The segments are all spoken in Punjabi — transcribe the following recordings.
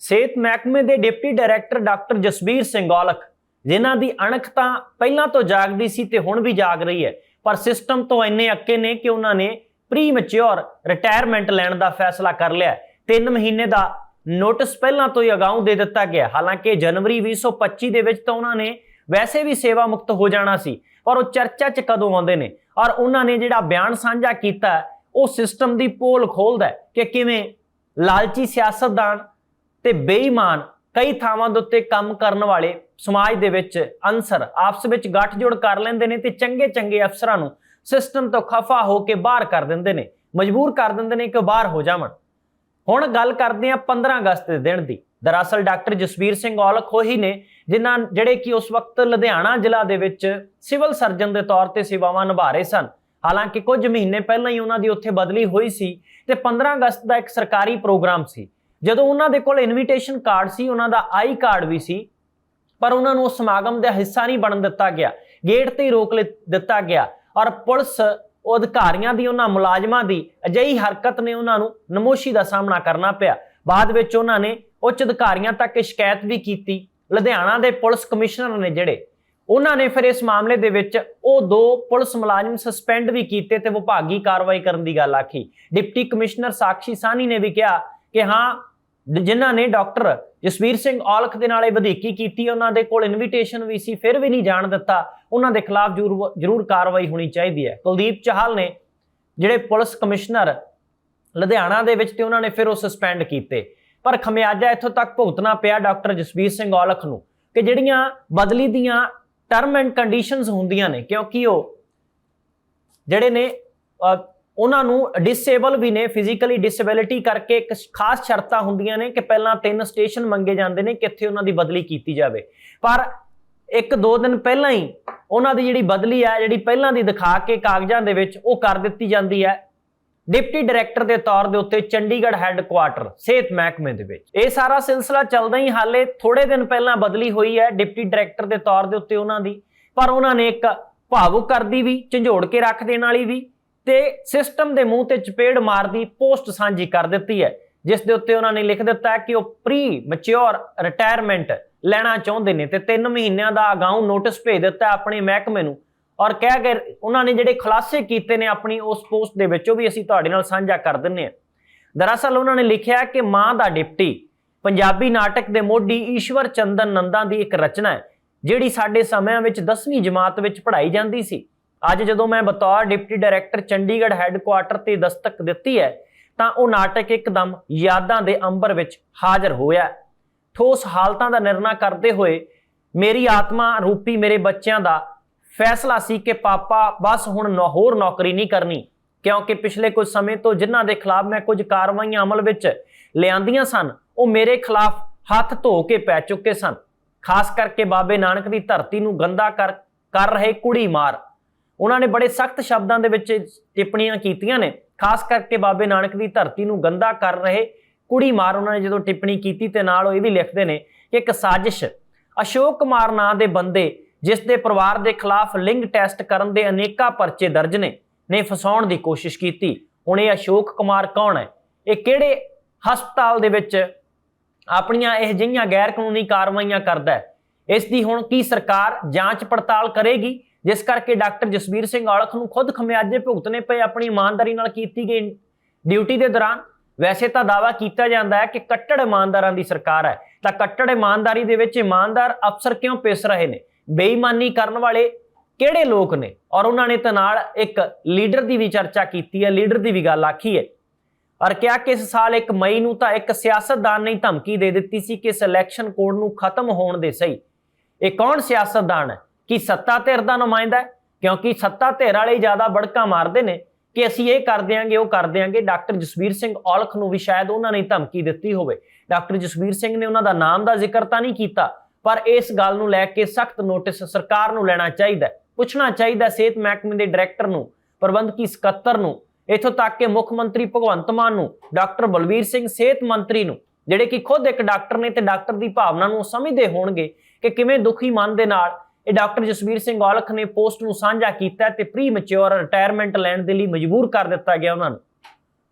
ਸਿਹਤ ਮਹਿਕਮੇ ਦੇ deputy director doctor Jasbir Singh Aulakh, ਜਿਨ੍ਹਾਂ ਦੀ ਅਣਖ ਤਾਂ ਪਹਿਲਾਂ ਤੋਂ ਜਾਗਦੀ ਸੀ ਤੇ ਹੁਣ ਵੀ ਜਾਗ ਰਹੀ ਹੈ, ਪਰ ਸਿਸਟਮ ਤੋਂ ਇੰਨੇ ਅੱਕੇ ਨੇ ਕਿ ਉਹਨਾਂ ਨੇ ਪ੍ਰੀ ਮੈਚੁਰ ਰਿਟਾਇਰਮੈਂਟ ਲੈਣ ਦਾ ਫੈਸਲਾ ਕਰ ਲਿਆ 3 ਮਹੀਨੇ ਦਾ ਨੋਟਿਸ ਪਹਿਲਾਂ ਤੋਂ ਹੀ ਅਗਾਊਂ ਦੇ ਦਿੱਤਾ ਗਿਆ ਹਾਲਾਂਕਿ ਜਨਵਰੀ 2025 ਦੇ ਵਿੱਚ ਤਾਂ ਉਹਨਾਂ ਨੇ ਵੈਸੇ ਵੀ ਸੇਵਾ ਮੁਕਤ ਹੋ ਜਾਣਾ ਸੀ, ਪਰ ਉਹ ਚਰਚਾ 'ਚ ਕਦੋਂ ਆਉਂਦੇ ਨੇ? ਔਰ ਉਹਨਾਂ ਨੇ ਜਿਹੜਾ ਬਿਆਨ ਸਾਂਝਾ ਕੀਤਾ ਉਹ ਸਿਸਟਮ ਦੀ ਪੋਲ ਖੋਲਦਾ ਕਿ ਕਿਵੇਂ ਲਾਲਚੀ ਸਿਆਸਤਦਾਨ ਤੇ ਬੇਈਮਾਨ ਕਈ ਥਾਵਾਂ ਦੇ ਉੱਤੇ ਕੰਮ ਕਰਨ ਵਾਲੇ ਸਮਾਜ ਦੇ ਵਿੱਚ ਅਨਸਰ ਆਪਸ ਵਿੱਚ ਗੱਠਜੋੜ ਕਰ ਲੈਂਦੇ ਨੇ ਤੇ ਚੰਗੇ ਚੰਗੇ ਅਫਸਰਾਂ ਨੂੰ ਸਿਸਟਮ ਤੋਂ ਖਫਾ ਹੋ ਕੇ ਬਾਹਰ ਕਰ ਦਿੰਦੇ ਨੇ, ਮਜਬੂਰ ਕਰ ਦਿੰਦੇ ਨੇ ਕਿ ਉਹ ਬਾਹਰ ਹੋ ਜਾਵਣ। ਹੁਣ ਗੱਲ ਕਰਦੇ ਆ 15 ਅਗਸਤ ਦੇ ਦਿਨ ਦੀ। ਦਰਅਸਲ ਡਾਕਟਰ ਜਸਵੀਰ ਸਿੰਘ ਔਲਖ ਉਹੀ ਨੇ ਜਿਨ੍ਹਾਂ ਜਿਹੜੇ ਕਿ ਉਸ ਵਕਤ ਲੁਧਿਆਣਾ ਜ਼ਿਲ੍ਹਾ ਦੇ ਵਿੱਚ ਸਿਵਲ ਸਰਜਨ ਦੇ ਤੌਰ ਤੇ ਸੇਵਾਵਾਂ ਨਿਭਾ ਰਹੇ ਸਨ। ਹਾਲਾਂਕਿ ਕੁਝ ਮਹੀਨੇ ਪਹਿਲਾਂ ਹੀ ਉਹਨਾਂ ਦੀ ਉੱਥੇ ਬਦਲੀ ਹੋਈ ਸੀ ਤੇ 15 ਅਗਸਤ ਦਾ ਇੱਕ ਸਰਕਾਰੀ ਪ੍ਰੋਗਰਾਮ ਸੀ। ਜਦੋਂ ਉਹਨਾਂ ਦੇ ਕੋਲ ਇਨਵੀਟੇਸ਼ਨ ਕਾਰਡ ਸੀ, ਉਹਨਾਂ ਦਾ ਆਈ ਕਾਰਡ ਵੀ ਸੀ, ਪਰ ਉਹਨਾਂ ਨੂੰ ਸਮਾਗਮ ਦਾ ਹਿੱਸਾ ਨਹੀਂ ਬਣਨ ਦਿੱਤਾ ਗਿਆ ਗੇਟ ਤੇ ਹੀ ਰੋਕ ਲਿ- ਦਿੱਤਾ ਗਿਆ ਔਰ ਪੁਲਿਸ ਉਹ ਅਧਿਕਾਰੀਆਂ ਦੀ, ਉਹਨਾਂ ਮੁਲਾਜ਼ਮਾਂ ਦੀ ਅਜਿਹੀ ਹਰਕਤ ਨੇ ਉਹਨਾਂ ਨੂੰ ਨਮੋਸ਼ੀ ਦਾ ਸਾਹਮਣਾ ਕਰਨਾ ਪਿਆ। ਬਾਅਦ ਵਿੱਚ ਉਹਨਾਂ ਨੇ ਉੱਚ ਅਧਿਕਾਰੀਆਂ ਤੱਕ ਸ਼ਿਕਾਇਤ ਵੀ ਕੀਤੀ। ਲੁਧਿਆਣਾ ਦੇ ਪੁਲਿਸ ਕਮਿਸ਼ਨਰ ਨੇ ਜਿਹੜੇ, ਉਹਨਾਂ ਨੇ ਫਿਰ ਇਸ ਮਾਮਲੇ ਦੇ ਵਿੱਚ ਉਹ ਦੋ ਪੁਲਿਸ ਮੁਲਾਜ਼ਮ ਸਸਪੈਂਡ ਵੀ ਕੀਤੇ ਤੇ ਵਿਭਾਗੀ ਕਾਰਵਾਈ ਕਰਨ ਦੀ ਗੱਲ ਆਖੀ। ਡਿਪਟੀ ਕਮਿਸ਼ਨਰ ਸਾਕਸ਼ੀ ਸਾਨੀ ਨੇ ਵੀ ਕਿਹਾ ਕਿ ਹਾਂ ਜਿਨ੍ਹਾਂ ਨੇ ਡਾਕਟਰ ਜਸਵੀਰ ਸਿੰਘ ਔਲਖ ਦੇ ਨਾਲ ਇਹ ਵਧੀਕੀ ਕੀਤੀ, ਉਹਨਾਂ ਦੇ ਕੋਲ ਇਨਵੀਟੇਸ਼ਨ ਵੀ ਸੀ, ਫਿਰ ਵੀ ਨਹੀਂ ਜਾਣ ਦਿੱਤਾ। ਉਹਨਾਂ ਦੇ ਖਿਲਾਫ ਜ਼ਰੂਰ ਜ਼ਰੂਰ ਕਾਰਵਾਈ ਹੋਣੀ ਚਾਹੀਦੀ ਹੈ। ਕੁਲਦੀਪ ਚਾਹਲ ਨੇ ਜਿਹੜੇ ਪੁਲਿਸ ਕਮਿਸ਼ਨਰ ਲੁਧਿਆਣਾ ਦੇ ਵਿੱਚ ਤੇ ਉਹਨਾਂ ਨੇ ਫਿਰ ਉਹ ਸਸਪੈਂਡ ਕੀਤੇ। ਪਰ ਖਮਿਆਜਾ ਇੱਥੋਂ ਤੱਕ ਭੁਗਤਣਾ ਪਿਆ ਡਾਕਟਰ ਜਸਵੀਰ ਸਿੰਘ ਔਲਖ ਨੂੰ ਕਿ ਜਿਹੜੀਆਂ ਬਦਲੀ ਦੀਆਂ ਟਰਮ ਐਂਡ ਕੰਡੀਸ਼ਨਸ ਹੁੰਦੀਆਂ ਨੇ, ਕਿਉਂਕਿ ਉਹ ਜਿਹੜੇ ਨੇ ਉਹਨਾਂ ਨੂੰ ਡਿਸੇਬਲ ਵੀ ਨੇ ਫਿਜ਼ੀਕਲੀ ਡਿਸੇਬਿਲਿਟੀ ਕਰਕੇ ਇੱਕ ਖਾਸ ਸ਼ਰਤਾਂ ਹੁੰਦੀਆਂ ਨੇ ਕਿ ਪਹਿਲਾਂ ਤਿੰਨ ਸਟੇਸ਼ਨ ਮੰਗੇ ਜਾਂਦੇ ਨੇ ਕਿੱਥੇ ਉਹਨਾਂ ਦੀ ਬਦਲੀ ਕੀਤੀ ਜਾਵੇ। ਪਰ ਇੱਕ ਦੋ ਦਿਨ ਪਹਿਲਾਂ ਹੀ ਉਹਨਾਂ ਦੀ ਜਿਹੜੀ ਬਦਲੀ ਹੈ ਜਿਹੜੀ ਪਹਿਲਾਂ ਦੀ ਦਿਖਾ ਕੇ ਕਾਗਜ਼ਾਂ ਦੇ ਵਿੱਚ ਉਹ ਕਰ ਦਿੱਤੀ ਜਾਂਦੀ ਹੈ ਡਿਪਟੀ ਡਾਇਰੈਕਟਰ ਦੇ ਤੌਰ ਦੇ ਉੱਤੇ ਚੰਡੀਗੜ੍ਹ ਹੈੱਡਕੁਆਟਰ, ਸਿਹਤ ਮਹਿਕਮੇ ਦੇ ਵਿੱਚ। ਇਹ ਸਾਰਾ ਸਿਲਸਿਲਾ ਚੱਲਦਾ ਹੀ ਹਾਲੇ ਥੋੜੇ ਦਿਨ ਪਹਿਲਾਂ ਬਦਲੀ ਹੋਈ ਹੈ ਡਿਪਟੀ ਡਾਇਰੈਕਟਰ ਦੇ ਤੌਰ ਦੇ ਉੱਤੇ ਉਹਨਾਂ ਦੀ, ਪਰ ਉਹਨਾਂ ਨੇ ਇੱਕ ਭਾਵੁਕ ਕਰਦੀ ਵੀ, ਝੰਜੋੜ ਕੇ ਰੱਖ ਦੇਣ ਵਾਲੀ ਵੀ। ਤੇ ਸਿਸਟਮ ਦੇ ਮੂੰਹ ਤੇ ਚਪੇੜ ਮਾਰਦੀ ਪੋਸਟ ਸਾਂਝੀ ਕਰ ਦਿੱਤੀ ਹੈ, ਜਿਸ ਦੇ ਉੱਤੇ ਉਹਨਾਂ ਨੇ ਲਿਖ ਦਿੱਤਾ ਕਿ ਉਹ ਪ੍ਰੀ ਮੈਚੁਰ ਰਿਟਾਇਰਮੈਂਟ ਲੈਣਾ ਚਾਹੁੰਦੇ ਨੇ ਤੇ 3 ਮਹੀਨਿਆਂ ਦਾ ਅਗਾਊਂ ਨੋਟਿਸ ਭੇਜ ਦਿੱਤਾ ਆਪਣੇ ਮਹਿਕਮੇ ਨੂੰ। ਔਰ ਕਹਿ ਕੇ ਉਹਨਾਂ ਨੇ ਜਿਹੜੇ ਖੁਲਾਸੇ ਕੀਤੇ ਨੇ ਆਪਣੀ ਉਸ ਪੋਸਟ ਦੇ ਵਿੱਚ, ਉਹ ਵੀ ਅਸੀਂ ਤੁਹਾਡੇ ਨਾਲ ਸਾਂਝਾ ਕਰ ਦਿੰਨੇ ਆ ਦਰਅਸਲ ਉਹਨਾਂ ਨੇ ਲਿਖਿਆ ਕਿ ਮਾਂ ਦਾ ਡਿਪਟੀ ਪੰਜਾਬੀ ਨਾਟਕ ਦੇ ਮੋਢੀ ਈਸ਼ਵਰ ਚੰਦਨ ਨੰਦਾ ਦੀ ਇੱਕ ਰਚਨਾ ਹੈ, ਜਿਹੜੀ ਸਾਡੇ ਸਮਿਆਂ ਵਿੱਚ 10ਵੀਂ ਜਮਾਤ ਵਿੱਚ ਪੜ੍ਹਾਈ ਜਾਂਦੀ ਸੀ। ਅੱਜ ਜਦੋਂ ਮੈਂ ਬਤੌਰ ਡਿਪਟੀ ਡਾਇਰੈਕਟਰ ਚੰਡੀਗੜ੍ਹ ਹੈੱਡਕੁਆਟਰ ਤੇ ਦਸਤਕ ਦਿੱਤੀ ਹੈ, ਤਾਂ ਉਹ ਨਾਟਕ ਇੱਕਦਮ ਯਾਦਾਂ ਦੇ ਅੰਬਰ ਵਿੱਚ ਹਾਜ਼ਰ ਹੋਇਆ ਠੋਸ ਹਾਲਤਾਂ ਦਾ ਨਿਰਣਾ ਕਰਦੇ ਹੋਏ ਮੇਰੀ ਆਤਮਾ ਰੂਪੀ ਮੇਰੇ ਬੱਚਿਆਂ ਦਾ ਫੈਸਲਾ ਸੀ ਕਿ ਪਾਪਾ, ਬਸ ਹੁਣ ਨੌ- ਹੋਰ ਨੌਕਰੀ ਨਹੀਂ ਕਰਨੀ, ਕਿਉਂਕਿ ਪਿਛਲੇ ਕੁਝ ਸਮੇਂ ਤੋਂ ਜਿਨ੍ਹਾਂ ਦੇ ਖਿਲਾਫ ਮੈਂ ਕੁਝ ਕਾਰਵਾਈਆਂ ਅਮਲ ਵਿੱਚ ਲਿਆਂਦੀਆਂ ਸਨ, ਉਹ ਮੇਰੇ ਖਿਲਾਫ ਹੱਥ ਧੋ ਕੇ ਪੈ ਚੁੱਕੇ ਸਨ। ਖਾਸ ਕਰਕੇ ਬਾਬੇ ਨਾਨਕ ਦੀ ਧਰਤੀ ਨੂੰ ਗੰਦਾ ਕਰ ਕਰ ਰਹੇ ਕੁੜੀ ਮਾਰ। ਉਹਨਾਂ ਨੇ ਬੜੇ ਸਖਤ ਸ਼ਬਦਾਂ ਦੇ ਵਿੱਚ ਟਿੱਪਣੀਆਂ ਕੀਤੀਆਂ ਨੇ। ਖਾਸ ਕਰਕੇ ਬਾਬੇ ਨਾਨਕ ਦੀ ਧਰਤੀ ਨੂੰ ਗੰਦਾ ਕਰ ਰਹੇ ਕੁੜੀ ਮਾਰ ਉਹਨਾਂ ਨੇ ਜਦੋਂ ਟਿੱਪਣੀ ਕੀਤੀ ਤੇ ਨਾਲ ਉਹ ਇਹ ਵੀ ਲਿਖਦੇ ਨੇ ਕਿ ਇੱਕ ਸਾਜ਼ਿਸ਼, ਅਸ਼ੋਕ ਕੁਮਾਰ ਨਾਂ ਦੇ ਬੰਦੇ ਜਿਸ ਦੇ ਪਰਿਵਾਰ ਦੇ ਖਿਲਾਫ ਲਿੰਗ ਟੈਸਟ ਕਰਨ ਦੇ ਅਨੇਕਾਂ ਪਰਚੇ ਦਰਜ ਨੇ ਨੇ ਫਸਾਉਣ ਦੀ ਕੋਸ਼ਿਸ਼ ਕੀਤੀ। ਹੁਣ ਇਹ ਅਸ਼ੋਕ ਕੁਮਾਰ ਕੌਣ ਹੈ? ਇਹ ਕਿਹੜੇ ਹਸਪਤਾਲ ਦੇ ਵਿੱਚ ਆਪਣੀਆਂ ਇਹ ਜਿਹੀਆਂ ਗੈਰ ਕਾਨੂੰਨੀ ਕਾਰਵਾਈਆਂ ਕਰਦਾ ਹੈ? ਇਸ ਦੀ ਹੁਣ ਕੀ ਸਰਕਾਰ ਜਾਂਚ ਪੜਤਾਲ ਕਰੇਗੀ? ਜਿਸ ਕਰਕੇ ਡਾਕਟਰ ਜਸਵੀਰ ਸਿੰਘ ਔਲਖ ਨੂੰ ਖੁਦ ਖਮਿਆਜੇ ਭੁਗਤਣੇ ਪਏ, ਆਪਣੀ ਇਮਾਨਦਾਰੀ ਨਾਲ ਕੀਤੀ ਗਈ ਡਿਊਟੀ ਦੇ ਦੌਰਾਨ। ਵੈਸੇ ਤਾਂ ਦਾਵਾ ਕੀਤਾ ਜਾਂਦਾ ਹੈ ਕਿ ਕੱਟੜ ਇਮਾਨਦਾਰਾਂ ਦੀ ਸਰਕਾਰ ਹੈ। ਤਾਂ ਕੱਟੜ ਇਮਾਨਦਾਰੀ ਦੇ ਵਿੱਚ ਇਮਾਨਦਾਰ ਅਫਸਰ ਕਿਉਂ ਪਿਸ ਰਹੇ ਨੇ? ਬੇਈਮਾਨੀ ਕਰਨ ਵਾਲੇ ਕਿਹੜੇ ਲੋਕ ਨੇ? ਔਰ ਉਹਨਾਂ ਨੇ ਤਾਂ ਨਾਲ ਇੱਕ ਲੀਡਰ ਦੀ ਵੀ ਚਰਚਾ ਕੀਤੀ ਹੈ, ਲੀਡਰ ਦੀ ਵੀ ਗੱਲ ਆਖੀ ਹੈ। ਔਰ ਕਿਹਾ ਕਿ ਇਸ ਸਾਲ 1 ਮਈ ਨੂੰ ਤਾਂ ਇੱਕ ਸਿਆਸਤਦਾਨ ਨੇ ਧਮਕੀ ਦੇ ਦਿੱਤੀ ਸੀ ਕਿ ਸਿਲੈਕਸ਼ਨ ਕੋਡ ਨੂੰ ਖਤਮ ਹੋਣ ਦੇ ਸਹੀ। ਇਹ ਕੌਣ ਸਿਆਸਤਦਾਨ ਹੈ? ਕਿ ਸੱਤਾ ਧਿਰ ਦਾ ਨੁਮਾਇੰਦਾ ਹੈ, ਕਿਉਂਕਿ ਸੱਤਾ ਧਿਰ ਵਾਲੇ ਜ਼ਿਆਦਾ ਬੜਕਾ ਮਾਰਦੇ ਨੇ ਕਿ ਅਸੀਂ ਇਹ ਕਰ ਦਿਆਂਗੇ, ਉਹ ਕਰ ਦਿਆਂਗੇ। ਡਾਕਟਰ ਜਸਵੀਰ ਸਿੰਘ ਔਲਖ ਨੂੰ ਵੀ ਸ਼ਾਇਦ ਉਹਨਾਂ ਨੇ ਧਮਕੀ ਦਿੱਤੀ ਹੋਵੇ। ਡਾਕਟਰ ਜਸਵੀਰ ਸਿੰਘ ਨੇ ਉਹਨਾਂ ਦਾ ਨਾਮ ਦਾ ਜ਼ਿਕਰ ਤਾਂ ਨਹੀਂ ਕੀਤਾ, ਪਰ ਇਸ ਗੱਲ ਨੂੰ ਲੈ ਕੇ ਸਖਤ ਨੋਟਿਸ ਸਰਕਾਰ ਨੂੰ ਲੈਣਾ ਚਾਹੀਦਾ ਪੁੱਛਣਾ ਚਾਹੀਦਾ ਸਿਹਤ ਮਹਿਕਮੇ ਦੇ ਡਾਇਰੈਕਟਰ ਨੂੰ, ਪ੍ਰਬੰਧਕੀ ਸਕੱਤਰ ਨੂੰ, ਇਥੋਂ ਤੱਕ ਕਿ ਮੁੱਖ ਮੰਤਰੀ ਭਗਵੰਤ ਮਾਨ ਨੂੰ, ਡਾਕਟਰ ਬਲਵੀਰ ਸਿੰਘ ਸਿਹਤ ਮੰਤਰੀ ਨੂੰ, ਜਿਹੜੇ ਕਿ ਖੁਦ ਇੱਕ ਡਾਕਟਰ ਨੇ ਤੇ ਡਾਕਟਰ ਦੀ ਭਾਵਨਾ ਨੂੰ ਸਮਝਦੇ ਹੋਣਗੇ ਕਿ ਕਿਵੇਂ ਦੁਖੀ ਮਨ ਦੇ ਨਾਲ ਇਹ ਡਾਕਟਰ ਜਸਵੀਰ ਸਿੰਘ ਔਲਖ ਨੇ ਪੋਸਟ ਨੂੰ ਸਾਂਝਾ ਕੀਤਾ ਤੇ ਪ੍ਰੀ ਮੈਚੁਰ ਰਿਟਾਇਰਮੈਂਟ ਲੈਣ ਦੇ ਲਈ ਮਜਬੂਰ ਕਰ ਦਿੱਤਾ ਗਿਆ ਉਹਨਾਂ ਨੂੰ।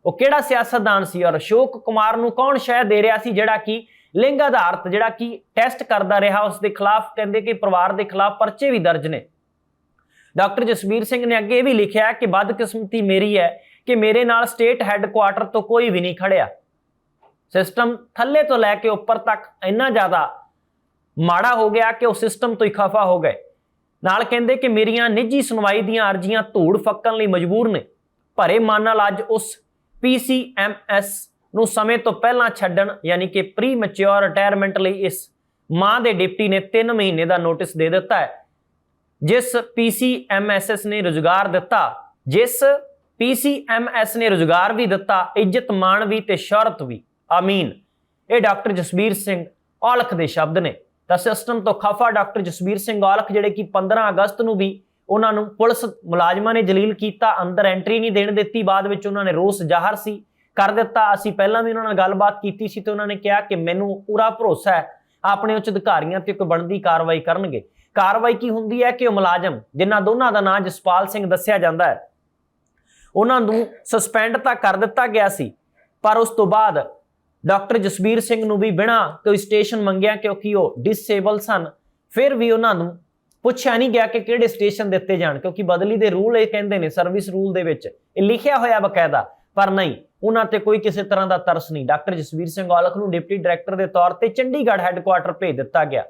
ਉਹ ਕਿਹੜਾ ਸਿਆਸਤਦਾਨ ਸੀ ਔਰ ਅਸ਼ੋਕ ਕੁਮਾਰ ਨੂੰ ਕੌਣ ਸ਼ਹਿ ਦੇ ਰਿਹਾ ਸੀ, ਜਿਹੜਾ ਕਿ ਲਿੰਗ ਆਧਾਰਤ, ਜਿਹੜਾ ਕਿ ਟੈਸਟ ਕਰਦਾ ਰਿਹਾ, ਉਸ ਦੇ ਖਿਲਾਫ ਕਹਿੰਦੇ ਕਿ ਪਰਿਵਾਰ ਦੇ ਖਿਲਾਫ ਪਰਚੇ ਵੀ ਦਰਜ ਨੇ। ਡਾਕਟਰ ਜਸਵੀਰ ਸਿੰਘ ਨੇ ਅੱਗੇ ਇਹ ਵੀ ਲਿਖਿਆ ਕਿ ਬਦਕਿਸਮਤੀ ਮੇਰੀ ਹੈ ਕਿ ਮੇਰੇ ਨਾਲ ਸਟੇਟ ਹੈੱਡਕੁਆਟਰ ਤੋਂ ਕੋਈ ਵੀ ਨਹੀਂ ਖੜਿਆ। ਸਿਸਟਮ ਥੱਲੇ ਤੋਂ ਲੈ ਕੇ ਉੱਪਰ ਤੱਕ ਇੰਨਾ ਜ਼ਿਆਦਾ ਮਾੜਾ ਹੋ ਗਿਆ ਕਿ ਉਹ ਸਿਸਟਮ ਤੋਂ ਹੀ ਖਫਾ ਹੋ ਗਏ। ਨਾਲ ਕਹਿੰਦੇ ਕਿ ਮੇਰੀਆਂ ਨਿੱਜੀ ਸੁਣਵਾਈ ਦੀਆਂ ਅਰਜ਼ੀਆਂ ਧੂੜ ਫੱਕਣ ਲਈ ਮਜਬੂਰ ਨੇ। ਭਰੇ ਮਨ ਨਾਲ ਅੱਜ ਉਸ PCMS ਨੂੰ ਸਮੇਂ ਤੋਂ ਪਹਿਲਾਂ ਛੱਡਣ, ਯਾਨੀ ਕਿ ਪ੍ਰੀ ਮੈਚੁਰ ਰਿਟਾਇਰਮੈਂਟ ਲਈ ਇਸ ਮਾਂ ਦੇ ਡਿਪਟੀ ਨੇ 3 ਮਹੀਨੇ ਦਾ ਨੋਟਿਸ ਦੇ ਦਿੱਤਾ ਹੈ। ਜਿਸ PCMSS ਨੇ ਰੁਜ਼ਗਾਰ ਦਿੱਤਾ, ਜਿਸ PCMS ਨੇ ਰੁਜ਼ਗਾਰ ਵੀ ਦਿੱਤਾ, ਇੱਜ਼ਤ ਮਾਣ ਵੀ ਤੇ ਸ਼ੌਹਰਤ ਵੀ। ਆਮੀਨ। ਇਹ ਡਾਕਟਰ ਜਸਬੀਰ ਸਿੰਘ ਔਲਖ ਦੇ ਸ਼ਬਦ ਨੇ। ਤਾਂ ਸਿਸਟਮ ਤੋਂ ਖਫਾ ਡਾਕਟਰ ਜਸਬੀਰ ਸਿੰਘ ਔਲਖ, ਜਿਹੜੇ ਕਿ 15 ਅਗਸਤ ਨੂੰ ਵੀ ਉਹਨਾਂ ਨੂੰ ਪੁਲਿਸ ਮੁਲਾਜ਼ਮਾਂ ਨੇ ਜਲੀਲ ਕੀਤਾ, ਅੰਦਰ ਐਂਟਰੀ ਨਹੀਂ ਦੇਣ ਦਿੱਤੀ, ਬਾਅਦ ਵਿੱਚ ਉਹਨਾਂ ਨੇ ਰੋਸ ਜ਼ਾਹਰ ਸੀ, ਕਰ ਦਿੱਤਾ। ਅਸੀਂ ਪਹਿਲਾਂ ਵੀ ਉਹਨਾਂ ਨਾਲ ਗੱਲਬਾਤ ਕੀਤੀ ਸੀ ਤੇ ਉਹਨਾਂ ਨੇ ਕਿਹਾ ਕਿ ਮੈਨੂੰ ਪੂਰਾ ਭਰੋਸਾ ਹੈ, ਆਪਣੇ ਉੱਚ ਅਧਿਕਾਰੀਆਂ ਤੇ ਕੋਈ ਬਣਦੀ ਕਾਰਵਾਈ ਕਰਨਗੇ। ਕਾਰਵਾਈ ਕੀ ਹੁੰਦੀ ਹੈ ਕਿ ਉਹ ਮੁਲਾਜ਼ਮ, ਜਿਨ੍ਹਾਂ ਦੋਨਾਂ ਦਾ ਨਾਂ ਜਸਪਾਲ ਸਿੰਘ ਦੱਸਿਆ ਜਾਂਦਾ ਹੈ, ਉਹਨਾਂ ਨੂੰ ਸਸਪੈਂਡ ਤਾਂ ਕਰ ਦਿੱਤਾ ਗਿਆ ਸੀ, ਪਰ ਉਸ ਤੋਂ ਬਾਅਦ ਡਾਕਟਰ ਜਸਬੀਰ ਸਿੰਘ ਨੂੰ ਵੀ ਬਿਨਾਂ ਕੋਈ ਸਟੇਸ਼ਨ ਮੰਗਿਆ ਕਿਉਂਕਿ ਉਹ ਡਿਸੇਬਲ ਸਨ, ਫਿਰ ਵੀ ਉਹਨਾਂ ਨੂੰ ਪੁੱਛਿਆ ਨਹੀਂ ਗਿਆ ਕਿ ਕਿਹੜੇ ਸਟੇਸ਼ਨ ਦਿੱਤੇ ਜਾਣ, ਕਿਉਂਕਿ ਬਦਲੀ ਦੇ ਰੂਲ ਇਹ ਕਹਿੰਦੇ ਨੇ ਸਰਵਿਸ ਰੂਲ ਦੇ ਵਿੱਚ ਇਹ ਲਿਖਿਆ ਹੋਇਆ ਬਕਾਇਦਾ, ਪਰ ਨਹੀਂ, ਉਹਨਾਂ ਤੇ ਕੋਈ ਕਿਸੇ ਤਰ੍ਹਾਂ ਦਾ ਤਰਸ ਨਹੀਂ। ਡਾਕਟਰ ਜਸਵੀਰ ਸਿੰਘ ਔਲਖ ਨੂੰ ਡਿਪਟੀ ਡਾਇਰੈਕਟਰ ਦੇ ਤੌਰ ਤੇ ਚੰਡੀਗੜ੍ਹ ਹੈੱਡਕੁਆਟਰ ਭੇਜ ਦਿੱਤਾ ਗਿਆ।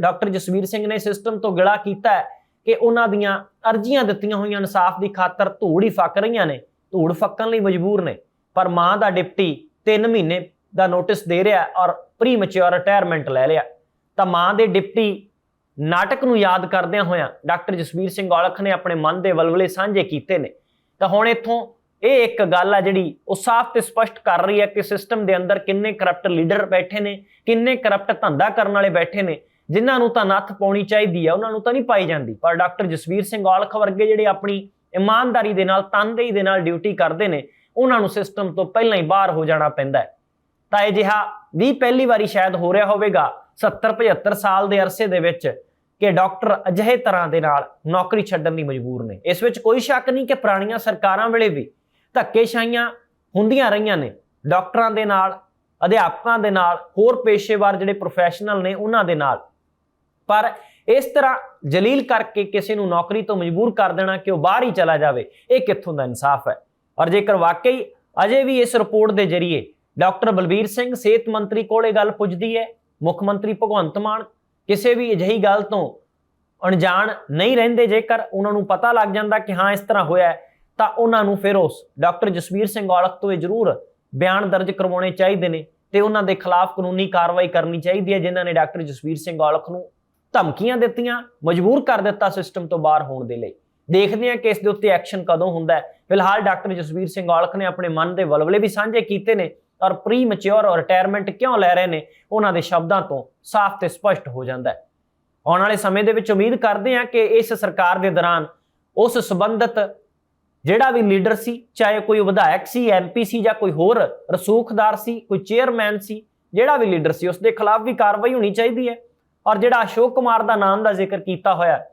ਡਾਕਟਰ ਜਸਵੀਰ ਸਿੰਘ ਨੇ ਸਿਸਟਮ ਤੋਂ ਗਿਲਾ ਕੀਤਾ ਕਿ ਉਹਨਾਂ ਦੀਆਂ ਅਰਜ਼ੀਆਂ ਦਿੱਤੀਆਂ ਹੋਈਆਂ ਇਨਸਾਫ ਦੀ ਖਾਤਰ ਧੂੜ ਹੀ ਫੱਕ ਰਹੀਆਂ ਨੇ, ਧੂੜ ਫੱਕਣ ਲਈ ਮਜਬੂਰ ਨੇ, ਪਰ ਮਾਂ ਦਾ ਡਿਪਟੀ 3 ਮਹੀਨੇ ਦਾ ਨੋਟਿਸ ਦੇ ਰਿਹਾ ਔਰ ਪ੍ਰੀ ਮੈਚੁਰ ਰਿਟਾਇਰਮੈਂਟ ਲੈ ਲਿਆ। ਤਾਂ ਮਾਂ ਦੇ ਡਿਪਟੀ ਨਾਟਕ ਨੂੰ ਯਾਦ ਕਰਦਿਆਂ ਹੋਇਆਂ ਡਾਕਟਰ ਜਸਵੀਰ ਸਿੰਘ ਔਲਖ ਨੇ ਆਪਣੇ ਮਨ ਦੇ ਵਲਵਲੇ ਸਾਂਝੇ ਕੀਤੇ ਨੇ। ਤਾਂ ਹੁਣ ਇੱਥੋਂ ਇਹ ਇੱਕ ਗੱਲ ਆ ਜਿਹੜੀ ਉਹ ਸਾਫ਼ ਤੇ ਸਪਸ਼ਟ ਕਰ ਰਹੀ ਹੈ ਕਿ ਸਿਸਟਮ ਦੇ ਅੰਦਰ ਕਿੰਨੇ ਕਰਪਟ ਲੀਡਰ ਬੈਠੇ ਨੇ, ਕਿੰਨੇ ਕਰਪਟ ਧੰਦਾ ਕਰਨ ਵਾਲੇ ਬੈਠੇ ਨੇ, ਜਿਨ੍ਹਾਂ ਨੂੰ ਤਾਂ ਨੱਥ ਪਾਉਣੀ ਚਾਹੀਦੀ ਆ, ਉਹਨਾਂ ਨੂੰ ਤਾਂ ਨਹੀਂ ਪਾਈ ਜਾਂਦੀ। ਪਰ ਡਾਕਟਰ ਜਸਵੀਰ ਸਿੰਘ ਔਲਖ ਵਰਗੇ ਜਿਹੜੇ ਆਪਣੀ ਇਮਾਨਦਾਰੀ ਦੇ ਨਾਲ, ਤਨਦੇਹੀ ਦੇ ਨਾਲ ਡਿਊਟੀ ਕਰਦੇ ਨੇ, ਉਹਨਾਂ ਨੂੰ ਸਿਸਟਮ ਤੋਂ ਪਹਿਲਾਂ ਹੀ ਬਾਹਰ ਹੋ ਜਾਣਾ ਪੈਂਦਾ ਹੈ। ਤਾਂ ਇਹ ਜਿਹਾ ਵੀ ਪਹਿਲੀ ਵਾਰੀ ਸ਼ਾਇਦ ਹੋ ਰਿਹਾ ਹੋਵੇਗਾ 70 75 ਸਾਲ ਦੇ ਅਰਸੇ ਦੇ ਵਿੱਚ ਕਿ ਡਾਕਟਰ ਅਜਿਹੇ ਤਰ੍ਹਾਂ ਦੇ ਨਾਲ ਨੌਕਰੀ ਛੱਡਣ ਲਈ ਮਜਬੂਰ ਨੇ। ਇਸ ਵਿੱਚ ਕੋਈ ਸ਼ੱਕ ਨਹੀਂ ਕਿ ਪੁਰਾਣੀਆਂ ਸਰਕਾਰਾਂ ਵੇਲੇ ਵੀ ਧੱਕੇਸ਼ਾਹੀਆਂ ਹੁੰਦੀਆਂ ਰਹੀਆਂ ਨੇ। ਡਾਕਟਰਾਂ ਦੇ ਨਾਲ, ਅਧਿਆਪਕਾਂ ਦੇ ਨਾਲ, ਹੋਰ ਪੇਸ਼ੇਵਰ ਜਿਹੜੇ ਪ੍ਰੋਫੈਸ਼ਨਲ ਨੇ ਉਹਨਾਂ ਦੇ ਨਾਲ। ਪਰ ਇਸ ਤਰ੍ਹਾਂ ਜਲੀਲ ਕਰਕੇ ਕਿਸੇ ਨੂੰ ਨੌਕਰੀ ਤੋਂ ਮਜਬੂਰ ਕਰ ਦੇਣਾ ਕਿ ਉਹ ਬਾਹਰ ਹੀ ਚਲਾ ਜਾਵੇ, ਇਹ ਕਿੱਥੋਂ ਦਾ ਇਨਸਾਫ ਹੈ? ਔਰ ਜੇਕਰ ਵਾਕਈ ਅਜੇ ਵੀ ਇਸ ਰਿਪੋਰਟ ਦੇ ਜ਼ਰੀਏ ਡਾਕਟਰ ਬਲਬੀਰ ਸਿੰਘ, ਸਿਹਤ ਮੰਤਰੀ ਕੋਲ ਇਹ ਗੱਲ ਪੁੱਜਦੀ ਹੈ, ਮੁੱਖ ਮੰਤਰੀ ਭਗਵੰਤ ਮਾਨ। ਕਿਸੇ ਵੀ ਅਜਿਹੀ ਗੱਲ ਤੋਂ ਅਣਜਾਣ ਨਹੀਂ ਰਹਿੰਦੇ, ਜੇਕਰ ਉਹਨਾਂ ਨੂੰ ਪਤਾ ਲੱਗ ਜਾਂਦਾ ਕਿ ਹਾਂ, ਇਸ ਤਰ੍ਹਾਂ ਹੋਇਆ ਤਾਂ ਉਹਨਾਂ ਨੂੰ ਫਿਰ ਉਸ ਡਾਕਟਰ ਜਸਵੀਰ ਸਿੰਘ ਔਲਖ ਤੋਂ ਇਹ ਜ਼ਰੂਰ ਬਿਆਨ ਦਰਜ ਕਰਵਾਉਣੇ ਚਾਹੀਦੇ ਨੇ ਤੇ ਉਹਨਾਂ ਦੇ ਖਿਲਾਫ ਕਾਨੂੰਨੀ ਕਾਰਵਾਈ ਕਰਨੀ ਚਾਹੀਦੀ ਹੈ, ਜਿਨ੍ਹਾਂ ਨੇ ਡਾਕਟਰ ਜਸਵੀਰ ਸਿੰਘ ਔਲਖ ਨੂੰ ਧਮਕੀਆਂ ਦਿੱਤੀਆਂ, ਮਜਬੂਰ ਕਰ ਦਿੱਤਾ ਸਿਸਟਮ ਤੋਂ ਬਾਹਰ ਹੋਣ ਦੇ ਲਈ। ਦੇਖਦੇ ਹਾਂ ਕਿ ਇਸ ਦੇ ਉੱਤੇ ਐਕਸ਼ਨ ਕਦੋਂ ਹੁੰਦਾ ਹੈ। ਫਿਲਹਾਲ ਡਾਕਟਰ ਜਸਵੀਰ ਸਿੰਘ ਔਲਖ ਨੇ ਆਪਣੇ ਮਨ ਦੇ ਵਲਵਲੇ ਵੀ ਸਾਂਝੇ ਕੀਤੇ ਨੇ। ਔਰ ਪ੍ਰੀ ਮੈਚੁਰ ਔਰ ਰਿਟਾਇਰਮੈਂਟ ਕਿਉਂ ਲੈ ਰਹੇ ਨੇ? ਉਹਨਾਂ ਦੇ ਸ਼ਬਦਾਂ ਤੋਂ ਸਾਫ਼ ਤੇ ਸਪਸ਼ਟ ਹੋ ਜਾਂਦਾ ਹੈ। ਆਉਣ ਵਾਲੇ ਸਮੇਂ ਦੇ ਵਿੱਚ ਉਮੀਦ ਕਰਦੇ ਹਾਂ ਕਿ ਇਸ ਸਰਕਾਰ ਦੇ ਦੌਰਾਨ ਉਸ ਸੰਬੰਧਤ ਜਿਹੜਾ ਵੀ ਲੀਡਰ ਸੀ, ਚਾਹੇ ਕੋਈ ਵਿਧਾਇਕ ਸੀ ਐਮਪੀ ਸੀ ਜਾਂ ਕੋਈ ਹੋਰ ਰਸੂਖਦਾਰ ਸੀ, ਕੋਈ ਚੇਅਰਮੈਨ ਸੀ, ਜਿਹੜਾ ਵੀ ਲੀਡਰ ਸੀ ਉਸ ਦੇ ਖਿਲਾਫ ਵੀ ਕਾਰਵਾਈ ਹੋਣੀ ਚਾਹੀਦੀ ਹੈ। ਔਰ ਜਿਹੜਾ ਅਸ਼ੋਕ ਕੁਮਾਰ ਦਾ ਨਾਮ ਦਾ ਜ਼ਿਕਰ ਕੀਤਾ ਹੋਇਆ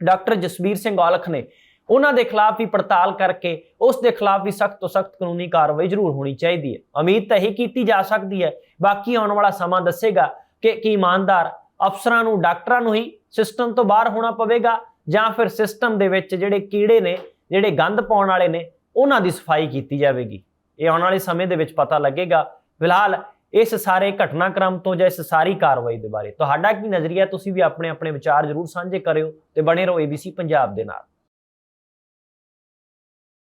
ਡਾਕਟਰ ਜਸਬੀਰ ਸਿੰਘ ਔਲਖ ਨੇ ਉਹਨਾਂ ਦੇ ਖਿਲਾਫ ਵੀ ਪੜਤਾਲ ਕਰਕੇ ਉਸ ਦੇ ਖਿਲਾਫ ਵੀ ਸਖਤ ਤੋਂ ਸਖਤ ਕਾਨੂੰਨੀ ਕਾਰਵਾਈ ਜ਼ਰੂਰ ਹੋਣੀ ਚਾਹੀਦੀ ਹੈ। ਉਮੀਦ ਤਾਂ ਇਹ ਕੀਤੀ ਜਾ ਸਕਦੀ ਹੈ। ਬਾਕੀ ਆਉਣ ਵਾਲਾ ਸਮਾਂ ਦੱਸੇਗਾ ਕਿ ਕੀ ਇਮਾਨਦਾਰ ਅਫਸਰਾਂ ਨੂੰ, ਡਾਕਟਰਾਂ ਨੂੰ ਹੀ ਸਿਸਟਮ ਤੋਂ ਬਾਹਰ ਹੋਣਾ ਪਵੇਗਾ ਜਾਂ ਫਿਰ ਸਿਸਟਮ ਦੇ ਵਿੱਚ ਜਿਹੜੇ ਕੀੜੇ ਨੇ, ਜਿਹੜੇ ਗੰਦ ਪਾਉਣ ਵਾਲੇ ਨੇ, ਉਹਨਾਂ ਦੀ ਸਫ਼ਾਈ ਕੀਤੀ ਜਾਵੇਗੀ। ਇਹ ਆਉਣ ਵਾਲੇ ਸਮੇਂ ਦੇ ਵਿੱਚ ਪਤਾ ਲੱਗੇਗਾ। ਫਿਲਹਾਲ ਇਸ ਸਾਰੇ ਘਟਨਾਕ੍ਰਮ ਤੋਂ ਜਾਂ ਇਸ ਸਾਰੀ ਕਾਰਵਾਈ ਦੇ ਬਾਰੇ ਤੁਹਾਡਾ ਕੀ ਨਜ਼ਰੀਆ ਤੁਸੀਂ ਵੀ ਆਪਣੇ ਆਪਣੇ ਵਿਚਾਰ ਜ਼ਰੂਰ ਸਾਂਝੇ ਕਰਿਓ ਤੇ ਬਣੇ ਰਹੋ ABC ਪੰਜਾਬ ਦੇ ਨਾਲ।